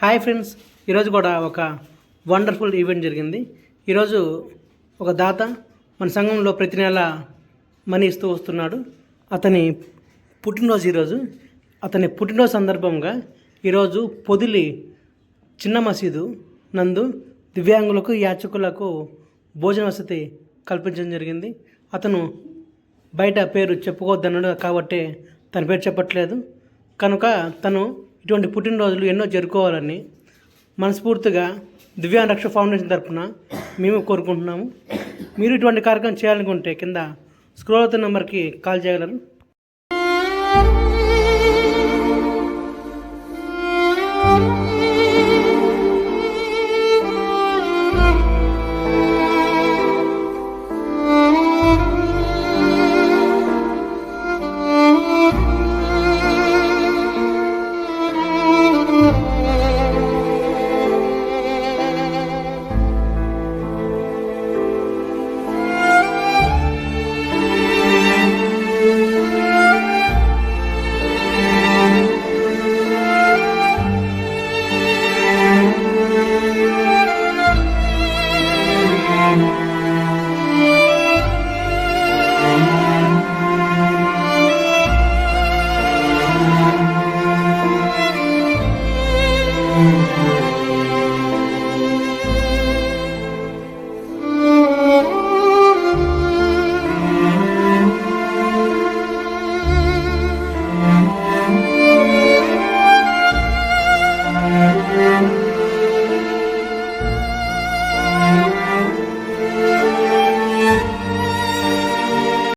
Hi friends. ఈరోజు కూడా ఒక వండర్ఫుల్ ఈవెంట్ జరిగింది. ఈరోజు ఒక దాత మన సంఘంలో ప్రతి నెల మనీ ఇస్తూ వస్తున్నాడు. అతని పుట్టినరోజు ఈరోజు. అతని పుట్టినరోజు సందర్భంగా ఈరోజు పొదిలి చిన్న మసీదు నందు దివ్యాంగులకు యాచకులకు భోజన వసతి కల్పించడం జరిగింది. అతను బయట పేరు చెప్పుకోవద్దన్నాడు కాబట్టి తన పేరు చెప్పట్లేదు. కనుక తను ఇటువంటి పుట్టినరోజులు ఎన్నో జరుపుకోవాలని మనస్ఫూర్తిగా దివ్యాంగ రక్ష ఫౌండేషన్ తరఫున మేము కోరుకుంటున్నాము. మీరు ఇటువంటి కార్యక్రమం చేయాలనుకుంటే కింద స్క్రోల్ అవుతున్న నెంబర్కి కాల్ చేయగలరు.